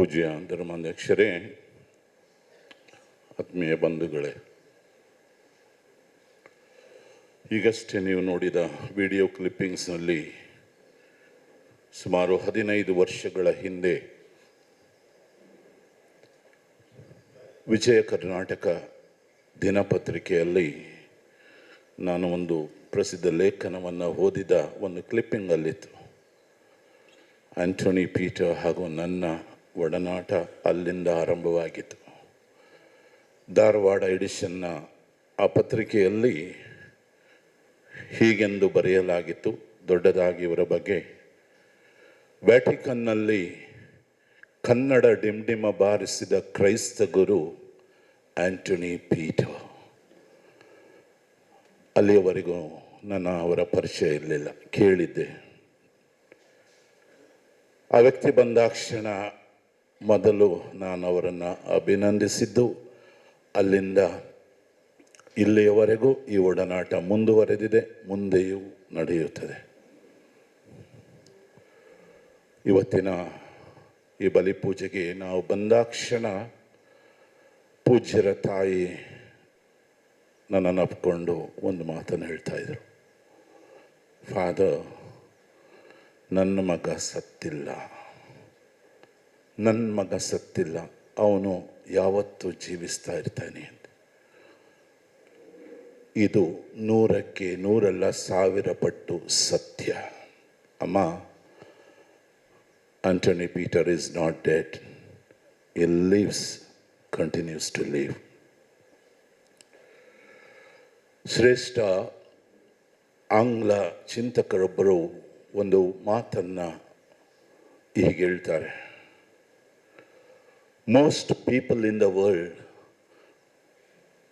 ಪೂಜ್ಯ ಧರ್ಮಾಧ್ಯಕ್ಷರೇ ಆತ್ಮೀಯ ಬಂಧುಗಳೇ. ಈಗಷ್ಟೇ ನೀವು ನೋಡಿದ ವಿಡಿಯೋ ಕ್ಲಿಪ್ಪಿಂಗ್ಸ್ನಲ್ಲಿ ಸುಮಾರು ಹದಿನೈದು ವರ್ಷಗಳ ಹಿಂದೆ ವಿಜಯ ಕರ್ನಾಟಕ ದಿನಪತ್ರಿಕೆಯಲ್ಲಿ ನಾನು ಒಂದು ಪ್ರಸಿದ್ಧ ಲೇಖನವನ್ನು ಓದಿದ ಒಂದು ಕ್ಲಿಪ್ಪಿಂಗಲ್ಲಿತ್ತು. ಆಂಟೋನಿ ಪೀಟರ್ ಹಾಗೂ ನನ್ನ ಒಡನಾಟ ಅಲ್ಲಿಂದ ಆರಂಭವಾಗಿತ್ತು. ಧಾರವಾಡ ಎಡಿಷನ್ನ ಆ ಪತ್ರಿಕೆಯಲ್ಲಿ ಹೀಗೆಂದು ಬರೆಯಲಾಗಿತ್ತು, ದೊಡ್ಡದಾಗಿ ಇವರ ಬಗ್ಗೆ. ವ್ಯಾಟಿಕನ್ನಲ್ಲಿ ಕನ್ನಡ ಡಿಮ್ಡಿಮ ಬಾರಿಸಿದ ಕ್ರೈಸ್ತ ಗುರು ಆಂಟೋನಿ ಪೀಟರ್ ಅಲ್ಲಿಯವರೆಗೂ ನನ್ನ ಅವರ ಪರಿಚಯ ಇರಲಿಲ್ಲ, ಕೇಳಿದ್ದೆ. ಆ ವ್ಯಕ್ತಿ ಬಂದಾಕ್ಷಣ ಮೊದಲು ನಾನು ಅವರನ್ನು ಅಭಿನಂದಿಸಿದ್ದು, ಅಲ್ಲಿಂದ ಇಲ್ಲಿಯವರೆಗೂ ಈ ಒಡನಾಟ ಮುಂದುವರೆದಿದೆ, ಮುಂದೆಯೂ ನಡೆಯುತ್ತದೆ. ಇವತ್ತಿನ ಈ ಬಲಿಪೂಜೆಗೆ ನಾವು ಬಂದಾಕ್ಷಣ ಪೂಜ್ಯರ ತಾಯಿ ನನ್ನ ಅಪ್ಕೊಂಡು ಒಂದು ಮಾತನ್ನು ಹೇಳ್ತಾ ಇದ್ರು. ಫಾದರ್, ನನ್ನ ಮಗ ಸತ್ತಿಲ್ಲ. ನನ್ನ ಮಗ ಸತ್ತಿಲ್ಲ, ಅವನು ಯಾವತ್ತೂ ಜೀವಿಸ್ತಾ ಇರ್ತಾನೆ ಅಂತ. ಇದು ನೂರಕ್ಕೆ ನೂರಲ್ಲ, ಸಾವಿರ ಪಟ್ಟು ಸತ್ಯ. ಅಮ್ಮ, Antony Peter is not dead. He lives continues to live ಶ್ರೇಷ್ಠ ಆಂಗ್ಲ ಚಿಂತಕರೊಬ್ಬರು ಒಂದು ಮಾತನ್ನು ಹೀಗೆ ಹೇಳ್ತಾರೆ. Most people in the world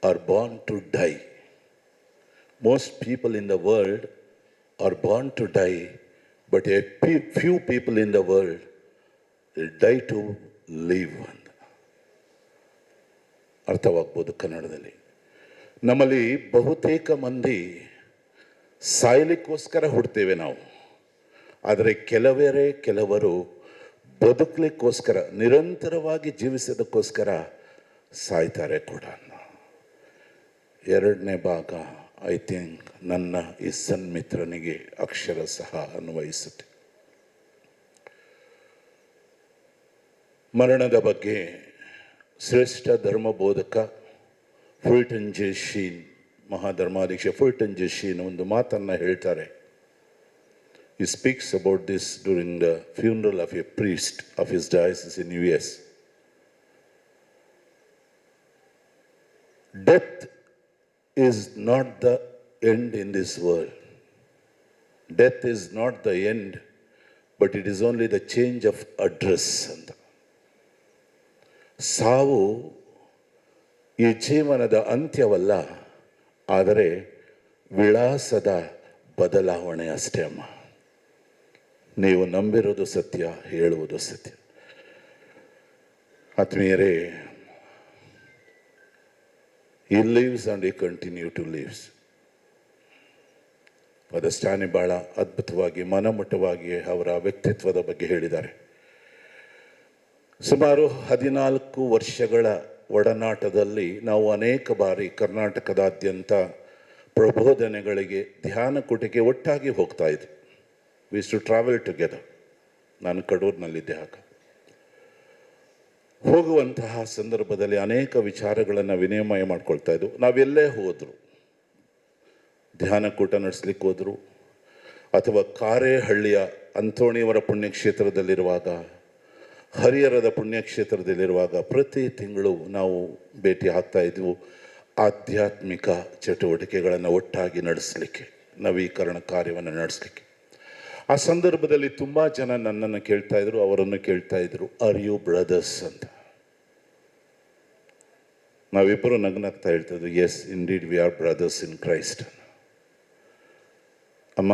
are born to die. Most people in the world are born to die, but a few people in the world die to live ಅಂತ ಅರ್ಥವಾಗ್ಬೋದು ಕನ್ನಡದಲ್ಲಿ ನಮ್ಮಲ್ಲಿ ಬಹುತೇಕ ಮಂದಿ ಸಾಯಲಿಕ್ಕೋಸ್ಕರ ಹುಡ್ತೇವೆ ನಾವು ಆದರೆ ಕೆಲವರೇ ಕೆಲವರು ಬದುಕಲಿಕ್ಕೋಸ್ಕರ, ನಿರಂತರವಾಗಿ ಜೀವಿಸೋದಕ್ಕೋಸ್ಕರ ಸಾಯ್ತಾರೆ ಕೂಡ ಎರಡನೇ ಭಾಗ ಐ ಥಿಂಕ್ ನನ್ನ ಈ ಸನ್ಮಿತ್ರನಿಗೆ ಅಕ್ಷರ ಸಹ ಅನ್ವಯಿಸುತ್ತೆ. ಮರಣದ ಬಗ್ಗೆ ಶ್ರೇಷ್ಠ ಧರ್ಮ ಬೋಧಕ ಫುಲ್ಟನ್ ಜೆ ಶೀನ್, ಮಹಾಧರ್ಮಾಧೀಕ್ಷ ಫುಲ್ಟನ್ ಜೆ ಒಂದು ಮಾತನ್ನು ಹೇಳ್ತಾರೆ. He speaks about this during the funeral of a priest of his diocese in US. Death is not the end in this world. Death is not the end, but it is only the change of address ಅಂತ ಸಾವು ಈ ಜೀವನದ ಅಂತ್ಯವಲ್ಲ ಆದರೆ ವಿಳಾಸದ ಬದಲಾವಣೆ ಅಷ್ಟೇ ಅಮ್ಮ ನೀವು ನಂಬಿರೋದು ಸತ್ಯ, ಹೇಳುವುದು ಸತ್ಯ. ಆತ್ಮೀಯರೇ he lives and he continue to lives ಪದಸ್ಥಾನಿ ಭಾಳ ಅದ್ಭುತವಾಗಿ, ಮನಮುಟ್ಟವಾಗಿ ಅವರ ವ್ಯಕ್ತಿತ್ವದ ಬಗ್ಗೆ ಹೇಳಿದ್ದಾರೆ. ಸುಮಾರು ಹದಿನಾಲ್ಕು ವರ್ಷಗಳ ಒಡನಾಟದಲ್ಲಿ ನಾವು ಅನೇಕ ಬಾರಿ ಕರ್ನಾಟಕದಾದ್ಯಂತ ಪ್ರಬೋಧನೆಗಳಿಗೆ ಧ್ಯಾನ ಕೂಟಕ್ಕೆ ಒಟ್ಟಾಗಿ ಹೋಗ್ತಾ ಇದ್ವಿ. ವಿಸ್ ಟು ಟ್ರಾವೆಲ್ ಟುಗೆದರ್ ನಾನು ಕಡೂರಿನಲ್ಲಿದ್ದೆ ಆಗ ಹೋಗುವಂತಹ ಸಂದರ್ಭದಲ್ಲಿ ಅನೇಕ ವಿಚಾರಗಳನ್ನು ವಿನಿಮಯ ಮಾಡ್ಕೊಳ್ತಾ ಇದ್ವು. ನಾವೆಲ್ಲೇ ಹೋದರು. ಧ್ಯಾನಕೂಟ ನಡೆಸ್ಲಿಕ್ಕೆ ಹೋದರು. ಅಥವಾ ಕಾರೇಹಳ್ಳಿಯ ಅಂಥೋಣಿಯವರ ಪುಣ್ಯಕ್ಷೇತ್ರದಲ್ಲಿರುವಾಗ, ಹರಿಹರದ ಪುಣ್ಯಕ್ಷೇತ್ರದಲ್ಲಿರುವಾಗ ಪ್ರತಿ ತಿಂಗಳು ನಾವು ಭೇಟಿ ಆಗ್ತಾ ಇದ್ವು. ಆಧ್ಯಾತ್ಮಿಕ ಚಟುವಟಿಕೆಗಳನ್ನು ಒಟ್ಟಾಗಿ ನಡೆಸಲಿಕ್ಕೆ, ನವೀಕರಣ ಕಾರ್ಯವನ್ನು ನಡೆಸಲಿಕ್ಕೆ. ಆ ಸಂದರ್ಭದಲ್ಲಿ ತುಂಬ ಜನ ನನ್ನನ್ನು ಕೇಳ್ತಾ ಇದ್ರು, ಅವರನ್ನು ಕೇಳ್ತಾ ಇದ್ರು ಆರ್ ಯು ಬ್ರದರ್ಸ್ ಅಂತ. ನಾವಿಬ್ಬರು ನಗ್ನಾಗ್ತಾ ಹೇಳ್ತಿದ್ವಿ yes indeed we are brothers in Christ ಅಮ್ಮ,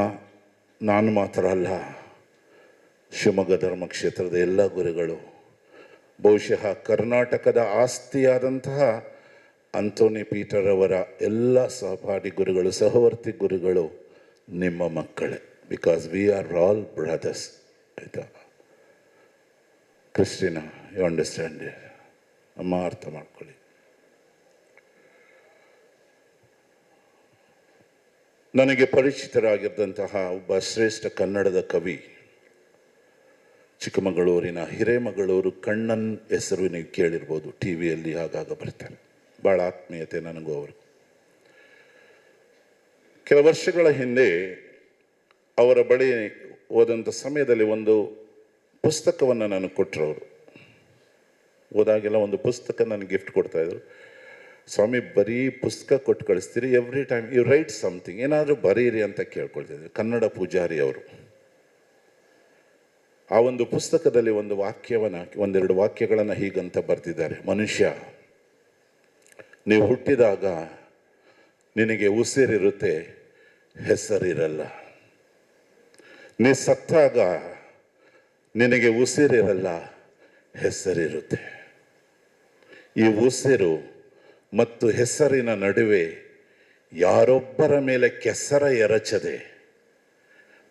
ನಾನು ಮಾತ್ರ ಅಲ್ಲ. ಶಿವಮೊಗ್ಗ ಧರ್ಮಕ್ಷೇತ್ರದ ಎಲ್ಲ ಗುರುಗಳು, ಬಹುಶಃ ಕರ್ನಾಟಕದ ಆಸ್ತಿಯಾದಂತಹ ಅಂಥೋನಿ ಪೀಟರ್ ಅವರ ಎಲ್ಲ ಸಹಪಾಠಿ ಗುರುಗಳು, ಸಹವರ್ತಿ ಗುರುಗಳು, ನಿಮ್ಮ ಮಕ್ಕಳೇ. Because we are all brothers ಆಯಿತಾ? ಕ್ರಿಸ್ಟಿನಾ ಯು ಅಂಡರ್ಸ್ಟ್ಯಾಂಡ್ ಅಮ್ಮ ಅರ್ಥ ಮಾಡ್ಕೊಳ್ಳಿ. ನನಗೆ ಪರಿಚಿತರಾಗಿದ್ದಂತಹ ಒಬ್ಬ ಶ್ರೇಷ್ಠ ಕನ್ನಡದ ಕವಿ, ಚಿಕ್ಕಮಗಳೂರಿನ ಹಿರೇಮಗಳೂರು ಕಣ್ಣನ್ ಹೆಸರು ನೀವು ಕೇಳಿರ್ಬೋದು. ಟಿ ವಿಯಲ್ಲಿ ಆಗಾಗ ಬರ್ತಾರೆ ಭಾಳ ಆತ್ಮೀಯತೆ ನನಗೂ ಅವರು ಕೆಲ ವರ್ಷಗಳ ಹಿಂದೆ ಅವರ ಬಳಿ ಹೋದಂಥ ಸಮಯದಲ್ಲಿ ಒಂದು ಪುಸ್ತಕವನ್ನು ನಾನು ಅವರು ಹೋದಾಗೆಲ್ಲ ಒಂದು ಪುಸ್ತಕ ನನಗೆ ಗಿಫ್ಟ್ ಕೊಡ್ತಾ ಇದ್ರು. ಸ್ವಾಮಿ, ಬರೀ ಪುಸ್ತಕ ಕೊಟ್ಟು ಕಳಿಸ್ತೀರಿ every time you write something ಏನಾದರೂ ಬರೀರಿ ಅಂತ ಕೇಳ್ಕೊಳ್ತಿದ್ರು ಕನ್ನಡ ಪೂಜಾರಿ ಅವರು. ಆ ಒಂದು ಪುಸ್ತಕದಲ್ಲಿ ಒಂದು ವಾಕ್ಯವನ್ನು, ಒಂದೆರಡು ವಾಕ್ಯಗಳನ್ನು ಹೀಗಂತ ಬರೆದಿದ್ದಾರೆ ಮನುಷ್ಯ, ನೀವು ಹುಟ್ಟಿದಾಗ ನಿನಗೆ ಉಸಿರಿರುತ್ತೆ, ಹೆಸರಿರಲ್ಲ. ನೀ ಸತ್ತಾಗ ನಿನಗೆ ಉಸಿರಿರಲ್ಲ, ಹೆಸರಿರುತ್ತೆ. ಈ ಉಸಿರು ಮತ್ತು ಹೆಸರಿನ ನಡುವೆ ಯಾರೊಬ್ಬರ ಮೇಲೆ ಕೆಸರ ಎರಚದೆ,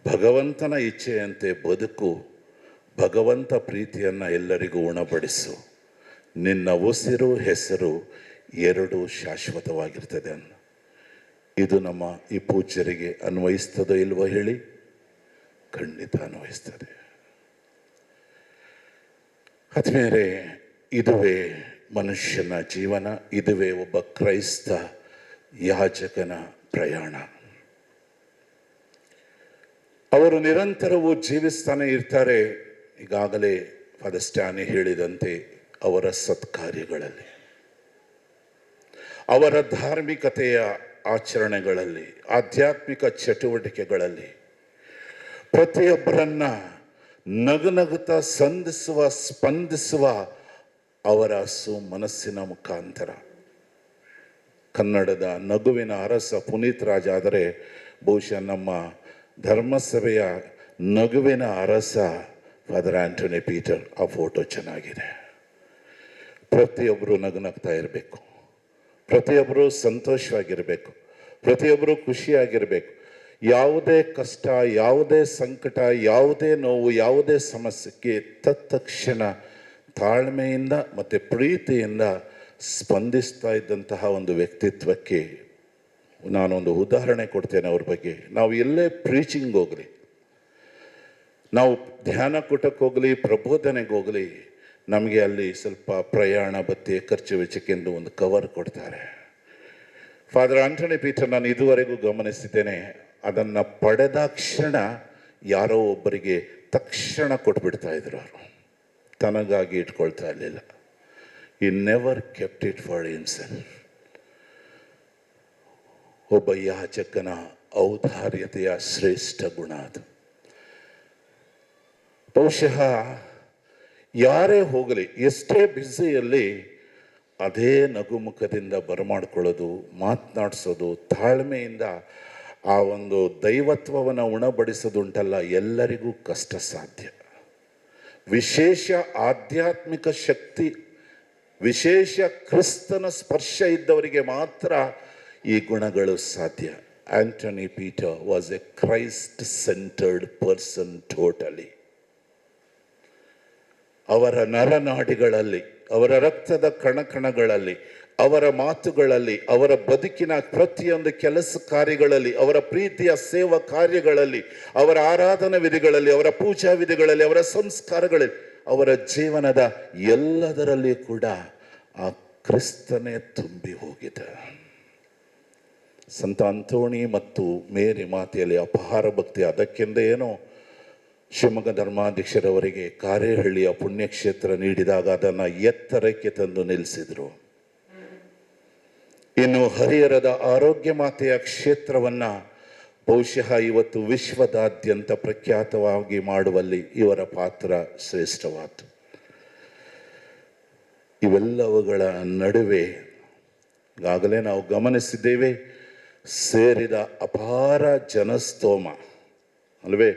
ಭಗವಂತನ ಇಚ್ಛೆಯಂತೆ ಬದುಕು, ಭಗವಂತ ಪ್ರೀತಿಯನ್ನು ಎಲ್ಲರಿಗೂ ಉಣಪಡಿಸು ನಿನ್ನ ಉಸಿರು, ಹೆಸರು ಎರಡೂ ಶಾಶ್ವತವಾಗಿರ್ತದೆ ಅನ್ನ. ಇದು ನಮ್ಮ ಈ ಪೂಜ್ಯರಿಗೆ ಅನ್ವಯಿಸ್ತದೋ ಇಲ್ವೋ ಹೇಳಿ. ಖಂಡಿತ ಅನ್ವಯಿಸ್ತದೆ ಅದ್ಮೇಲೆ ಇದುವೇ ಮನುಷ್ಯನ ಜೀವನ, ಇದುವೇ ಒಬ್ಬ ಕ್ರೈಸ್ತ ಯಾಜಕನ ಪ್ರಯಾಣ. ಅವರು ನಿರಂತರವೂ ಜೀವಿಸ್ತಾನೆ ಇರ್ತಾರೆ. ಈಗಾಗಲೇ ಫಾದರ್ ಸ್ಟ್ಯಾನಿ ಹೇಳಿದಂತೆ ಅವರ ಸತ್ಕಾರ್ಯಗಳಲ್ಲಿ, ಅವರ ಧಾರ್ಮಿಕತೆಯ ಆಚರಣೆಗಳಲ್ಲಿ, ಆಧ್ಯಾತ್ಮಿಕ ಚಟುವಟಿಕೆಗಳಲ್ಲಿ ಪ್ರತಿಯೊಬ್ಬರನ್ನ ನಗುನಗುತ್ತಾ ಸಂಧಿಸುವ, ಸ್ಪಂದಿಸುವ ಅವರ ಸುಮನಸ್ಸಿನ ಮುಖಾಂತರ. ಕನ್ನಡದ ನಗುವಿನ ಅರಸ ಪುನೀತ್ ರಾಜ್ ಆದರೆ ಬಹುಶಃ ನಮ್ಮ ಧರ್ಮಸಭೆಯ ನಗುವಿನ ಅರಸ ಫಾದರ್ ಆಂಟೋನಿ ಪೀಟರ್, ಆ ಫೋಟೋ ಚೆನ್ನಾಗಿದೆ. ಪ್ರತಿಯೊಬ್ಬರು ನಗುನಗ್ತಾ ಇರಬೇಕು. ಪ್ರತಿಯೊಬ್ಬರು ಸಂತೋಷವಾಗಿರಬೇಕು. ಪ್ರತಿಯೊಬ್ಬರು ಖುಷಿಯಾಗಿರಬೇಕು. ಯಾವುದೇ ಕಷ್ಟ, ಯಾವುದೇ ಸಂಕಟ, ಯಾವುದೇ ನೋವು, ಯಾವುದೇ ಸಮಸ್ಯೆಗೆ ತತ್ಕ್ಷಣ ತಾಳ್ಮೆಯಿಂದ ಮತ್ತು ಪ್ರೀತಿಯಿಂದ ಸ್ಪಂದಿಸ್ತಾ ಇದ್ದಂತಹ ಒಂದು ವ್ಯಕ್ತಿತ್ವಕ್ಕೆ ನಾನೊಂದು ಉದಾಹರಣೆ ಕೊಡ್ತೇನೆ ಅವ್ರ ಬಗ್ಗೆ. ನಾವು ಎಲ್ಲೇ ಪ್ರೀಚಿಂಗ್ ಹೋಗಲಿ, ನಾವು ಧ್ಯಾನ ಕೂಟಕ್ಕೆ ಹೋಗಲಿ, ಪ್ರಬೋಧನೆಗೆ ಹೋಗಲಿ, ನಮಗೆ ಅಲ್ಲಿ ಸ್ವಲ್ಪ ಪ್ರಯಾಣ, ಬತ್ತೆ, ಖರ್ಚು ವೆಚ್ಚಕ್ಕೆಂದು ಒಂದು ಕವರ್ ಕೊಡ್ತಾರೆ. ಫಾದರ್ ಆಂಟನಿ ಪೀಟರ್ ನಾನು ಇದುವರೆಗೂ ಗಮನಿಸಿದ್ದೇನೆ ಅದನ್ನು ಪಡೆದ ಕ್ಷಣ ಯಾರೋ ಒಬ್ಬರಿಗೆ ತಕ್ಷಣ ಕೊಟ್ಬಿಡ್ತಾ ಇದ್ರು ಅವರು. ತನಗಾಗಿ ಇಟ್ಕೊಳ್ತಾ ಇರಲಿಲ್ಲ. He never kept it for himself ಒಬ್ಬ ಯಾಚಕನ ಔದಾರ್ಯತೆಯ ಶ್ರೇಷ್ಠ ಗುಣ ಅದು. ಬಹುಶಃ ಯಾರೇ ಹೋಗಲಿ, ಎಷ್ಟೇ ಬ್ಯುಸಿಯಲ್ಲಿ ಅದೇ ನಗುಮುಖದಿಂದ ಬರಮಾಡ್ಕೊಳ್ಳೋದು, ಮಾತನಾಡಿಸೋದು, ತಾಳ್ಮೆಯಿಂದ ಆ ಒಂದು ದೈವತ್ವವನ್ನು ಉಣಬಡಿಸೋದುಂಟಲ್ಲ, ಎಲ್ಲರಿಗೂ ಕಷ್ಟ ಸಾಧ್ಯ ವಿಶೇಷ ಆಧ್ಯಾತ್ಮಿಕ ಶಕ್ತಿ, ವಿಶೇಷ ಕ್ರಿಸ್ತನ ಸ್ಪರ್ಶ ಇದ್ದವರಿಗೆ ಮಾತ್ರ ಈ ಗುಣಗಳು ಸಾಧ್ಯ. Antony Peter was a Christ centred person totally. ಅವರ ನರನಾಡಿಗಳಲ್ಲಿ, ಅವರ ರಕ್ತದ ಕಣಕಣಗಳಲ್ಲಿ ಅವರ ಮಾತುಗಳಲ್ಲಿ, ಅವರ ಬದುಕಿನ ಪ್ರತಿಯೊಂದು ಕೆಲಸ ಕಾರ್ಯಗಳಲ್ಲಿ, ಅವರ ಪ್ರೀತಿಯ ಸೇವಾ ಕಾರ್ಯಗಳಲ್ಲಿ, ಅವರ ಆರಾಧನಾ ವಿಧಿಗಳಲ್ಲಿ, ಅವರ ಪೂಜಾ ವಿಧಿಗಳಲ್ಲಿ, ಅವರ ಸಂಸ್ಕಾರಗಳಲ್ಲಿ, ಅವರ ಜೀವನದ ಎಲ್ಲದರಲ್ಲಿ ಕೂಡ ಆ ಕ್ರಿಸ್ತನೇ ತುಂಬಿ ಹೋಗಿದೆ. ಸಂತ ಅಂತೋಣಿ ಮತ್ತು ಮೇರಿ ಮಾತೆಯಲ್ಲಿ ಅಪಾರ ಭಕ್ತಿ. ಅದಕ್ಕೆಂದೇ ಏನೋ? ಶಿವಮೊಗ್ಗ ಧರ್ಮಾಧ್ಯಕ್ಷರವರಿಗೆ ಕಾರೇಹಳ್ಳಿಯ ಪುಣ್ಯಕ್ಷೇತ್ರ ನೀಡಿದಾಗ ಅದನ್ನು ಎತ್ತರಕ್ಕೆ ತಂದು ನಿಲ್ಲಿಸಿದರು. ಇನ್ನು ಹರಿಹರದ ಆರೋಗ್ಯ ಮಾತೆಯ ಕ್ಷೇತ್ರವನ್ನ ಬಹುಶಃ ಇವತ್ತು ವಿಶ್ವದಾದ್ಯಂತ ಪ್ರಖ್ಯಾತವಾಗಿ ಮಾಡುವಲ್ಲಿ ಇವರ ಪಾತ್ರ ಶ್ರೇಷ್ಠವಾದು ಇವೆಲ್ಲವುಗಳ ನಡುವೆ ಈಗಾಗಲೇ ನಾವು ಗಮನಿಸಿದ್ದೇವೆ, ಸೇರಿದ ಅಪಾರ ಜನಸ್ತೋಮ, ಅಲ್ವೇ?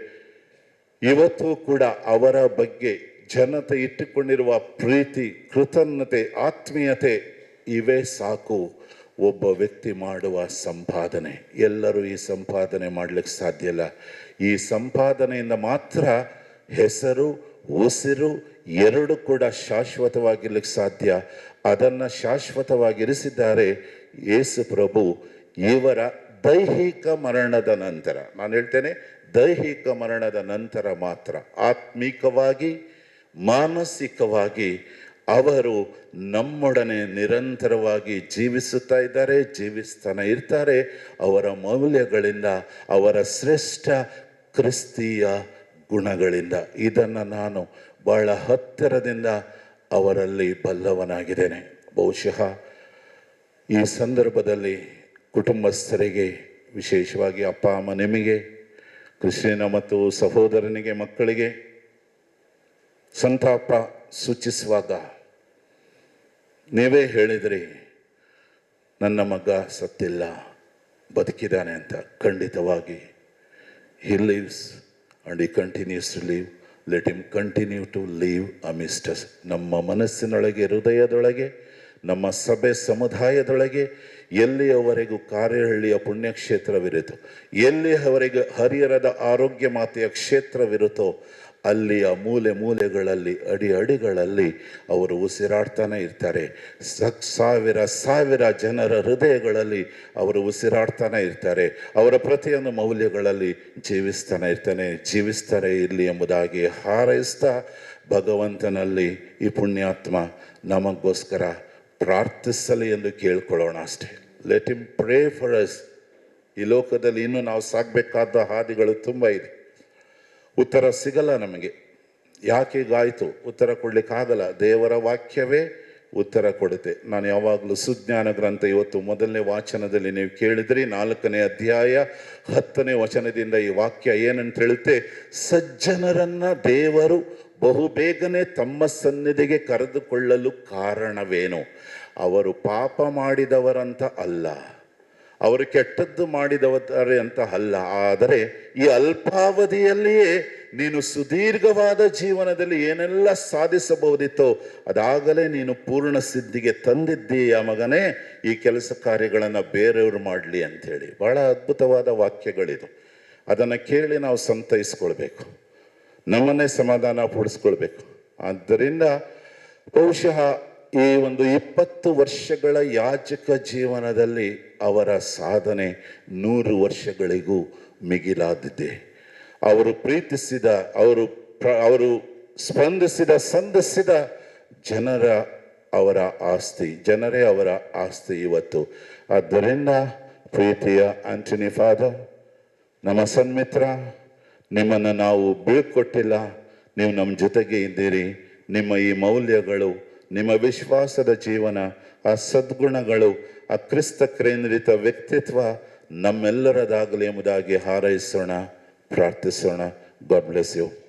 ಇವತ್ತು ಕೂಡ ಅವರ ಬಗ್ಗೆ ಜನತೆ ಇಟ್ಟುಕೊಂಡಿರುವ ಪ್ರೀತಿ, ಕೃತಜ್ಞತೆ, ಆತ್ಮೀಯತೆ ಇವೇ ಸಾಕು. ಒಬ್ಬ ವ್ಯಕ್ತಿ ಮಾಡುವ ಸಂಪಾದನೆ. ಎಲ್ಲರೂ ಈ ಸಂಪಾದನೆ ಮಾಡಲಿಕ್ಕೆ ಸಾಧ್ಯ ಇಲ್ಲ. ಈ ಸಂಪಾದನೆಯಿಂದ ಮಾತ್ರ ಹೆಸರು, ಉಸಿರು ಎರಡು ಕೂಡ ಶಾಶ್ವತವಾಗಿರ್ಲಿಕ್ಕೆ ಸಾಧ್ಯ. ಅದನ್ನು ಶಾಶ್ವತವಾಗಿರಿಸಿದ್ದಾರೆ ಯೇಸು ಪ್ರಭು ಇವರ ದೈಹಿಕ ಮರಣದ ನಂತರ. ನಾನು ಹೇಳ್ತೇನೆ, ದೈಹಿಕ ಮರಣದ ನಂತರ ಮಾತ್ರ. ಆತ್ಮಿಕವಾಗಿ, ಮಾನಸಿಕವಾಗಿ ಅವರು ನಮ್ಮೊಡನೆ ನಿರಂತರವಾಗಿ ಜೀವಿಸುತ್ತಾ ಇದ್ದಾರೆ, ಜೀವಿಸ್ತಾನೆ ಇರ್ತಾರೆ. ಅವರ ಮೌಲ್ಯಗಳಿಂದ, ಅವರ ಶ್ರೇಷ್ಠ ಕ್ರಿಸ್ತೀಯ ಗುಣಗಳಿಂದ. ಇದನ್ನು ನಾನು ಬಹಳ ಹತ್ತಿರದಿಂದ ಅವರಲ್ಲಿ ಬಲ್ಲವನಾಗಿದ್ದೇನೆ. ಬಹುಶಃ ಈ ಸಂದರ್ಭದಲ್ಲಿ ಕುಟುಂಬಸ್ಥರಿಗೆ, ವಿಶೇಷವಾಗಿ ಅಪ್ಪ, ಅಮ್ಮ ನಿಮಗೆ ಕೃಷ್ಣನ ಮತ್ತು ಸಹೋದರನಿಗೆ, ಮಕ್ಕಳಿಗೆ ಸಂತಾಪ ಸೂಚಿಸುವಾಗ ನೀವೇ ಹೇಳಿದ್ರಿ, ನನ್ನ ಮಗ ಸತ್ತಿಲ್ಲ, ಬದುಕಿದ್ದಾನೆ ಅಂತ ಖಂಡಿತವಾಗಿ. He lives and he continues to live let him continue to live ಅಮಿಸ್ಟಸ್ ನಮ್ಮ ಮನಸ್ಸಿನೊಳಗೆ, ಹೃದಯದೊಳಗೆ, ನಮ್ಮ ಸಭೆ ಸಮುದಾಯದೊಳಗೆ ಎಲ್ಲಿಯವರೆಗೂ ಕಾರ್ಯಹಳ್ಳಿಯ ಪುಣ್ಯಕ್ಷೇತ್ರವಿರುತ್ತೋ, ಎಲ್ಲಿಯವರೆಗೂ ಹರಿಹರದ ಆರೋಗ್ಯ ಮಾತೆಯ ಕ್ಷೇತ್ರವಿರುತ್ತೋ ಅಲ್ಲಿಯ ಮೂಲೆ ಮೂಲೆಗಳಲ್ಲಿ, ಅಡಿ ಅಡಿಗಳಲ್ಲಿ ಅವರು ಉಸಿರಾಡ್ತಾನೆ ಇರ್ತಾರೆ. ಸತ್ ಸಾವಿರ ಸಾವಿರ ಜನರ ಹೃದಯಗಳಲ್ಲಿ ಅವರು ಉಸಿರಾಡ್ತಾನೆ ಇರ್ತಾರೆ. ಅವರ ಪ್ರತಿಯೊಂದು ಮೌಲ್ಯಗಳಲ್ಲಿ ಜೀವಿಸ್ತಾನೆ ಇರ್ತಾನೆ. ಜೀವಿಸ್ತಾರೆ ಇರಲಿ ಎಂಬುದಾಗಿ ಹಾರೈಸ್ತಾ ಭಗವಂತನಲ್ಲಿ ಈ ಪುಣ್ಯಾತ್ಮ ನಮಗೋಸ್ಕರ ಪ್ರಾರ್ಥಿಸಲಿ ಎಂದು ಕೇಳ್ಕೊಳ್ಳೋಣ ಅಷ್ಟೇ. Let him pray for us ಈ ಲೋಕದಲ್ಲಿ ಇನ್ನೂ ನಾವು ಸಾಗಬೇಕಾದ ಹಾದಿಗಳು ತುಂಬ ಇದೆ. ಉತ್ತರ ಸಿಗಲ್ಲ ನಮಗೆ. ಯಾಕೆ ಗಾಯಿತು? ಉತ್ತರ ಕೊಡ್ಲಿಕ್ಕಾಗಲ್ಲ ದೇವರ ವಾಕ್ಯವೇ ಉತ್ತರ ಕೊಡುತ್ತೆ. ನಾನು ಯಾವಾಗಲೂ ಸುಜ್ಞಾನ ಗ್ರಂಥ ಇವತ್ತು ಮೊದಲನೇ ವಾಚನದಲ್ಲಿ ನೀವು ಕೇಳಿದ್ರಿ, ನಾಲ್ಕನೇ ಅಧ್ಯಾಯ ಹತ್ತನೇ ವಚನದಿಂದ ಈ ವಾಕ್ಯ ಏನಂತ ಹೇಳುತ್ತೆ? ಸಜ್ಜನರನ್ನ ದೇವರು ಬಹುಬೇಗನೆ ತಮ್ಮ ಸನ್ನಿಧಿಗೆ ಕರೆದುಕೊಳ್ಳಲು ಕಾರಣವೇನು? ಅವರು ಪಾಪ ಮಾಡಿದವರಂತ ಅಲ್ಲ. ಅವರು ಕೆಟ್ಟದ್ದು ಮಾಡಿದವರೆ ಅಂತ ಅಲ್ಲ. ಆದರೆ ಈ ಅಲ್ಪಾವಧಿಯಲ್ಲಿಯೇ ನೀನು ಸುದೀರ್ಘವಾದ ಜೀವನದಲ್ಲಿ ಏನೆಲ್ಲ ಸಾಧಿಸಬಹುದಿತ್ತೋ ಅದಾಗಲೇ ನೀನು ಪೂರ್ಣ ಸಿದ್ಧಿಗೆ ತಂದಿದ್ದೀಯ ಮಗನೇ? ಈ ಕೆಲಸ ಕಾರ್ಯಗಳನ್ನು ಬೇರೆಯವರು ಮಾಡಲಿ ಅಂಥೇಳಿ. ಬಹಳ ಅದ್ಭುತವಾದ ವಾಕ್ಯಗಳಿದು. ಅದನ್ನು ಕೇಳಿ ನಾವು ಸಂತೈಸ್ಕೊಳ್ಬೇಕು. ನಮ್ಮನ್ನೇ ಸಮಾಧಾನ ಪಡಿಸ್ಕೊಳ್ಬೇಕು. ಆದ್ದರಿಂದ ಬಹುಶಃ ಈ ಒಂದು ಇಪ್ಪತ್ತು ವರ್ಷಗಳ ಯಾಚಕ ಜೀವನದಲ್ಲಿ ಅವರ ಸಾಧನೆ ನೂರು ವರ್ಷಗಳಿಗೂ ಮಿಗಿಲಾದಿದೆ. ಅವರು ಪ್ರೀತಿಸಿದ, ಅವರು ಪ್ರ- ಅವರು ಸ್ಪಂದಿಸಿದ ಸಂದಿಸಿದ ಜನರ ಅವರ ಆಸ್ತಿ, ಜನರೇ ಅವರ ಆಸ್ತಿ ಇವತ್ತು. ಆದ್ದರಿಂದ ಪ್ರೀತಿಯ ಆಂಟನಿ ಫಾದರ್, ನಮ್ಮ ಸನ್ಮಿತ್ರ, ನಿಮ್ಮನ್ನು ನಾವು ಬೀಳ್ಕೊಟ್ಟಿಲ್ಲ. ನೀವು ನಮ್ಮ ಜೊತೆಗೆ ಇದ್ದೀರಿ. ನಿಮ್ಮ ಈ ಮೌಲ್ಯಗಳು ನಿಮ್ಮ ವಿಶ್ವಾಸದ ಜೀವನ, ಆ ಸದ್ಗುಣಗಳು, ಆ ಕ್ರಿಸ್ತ ಕೇಂದ್ರಿತ ವ್ಯಕ್ತಿತ್ವ ನಮ್ಮೆಲ್ಲರದಾಗಲಿ ಎಂಬುದಾಗಿ ಹಾರೈಸೋಣ, ಪ್ರಾರ್ಥಿಸೋಣ. God bless you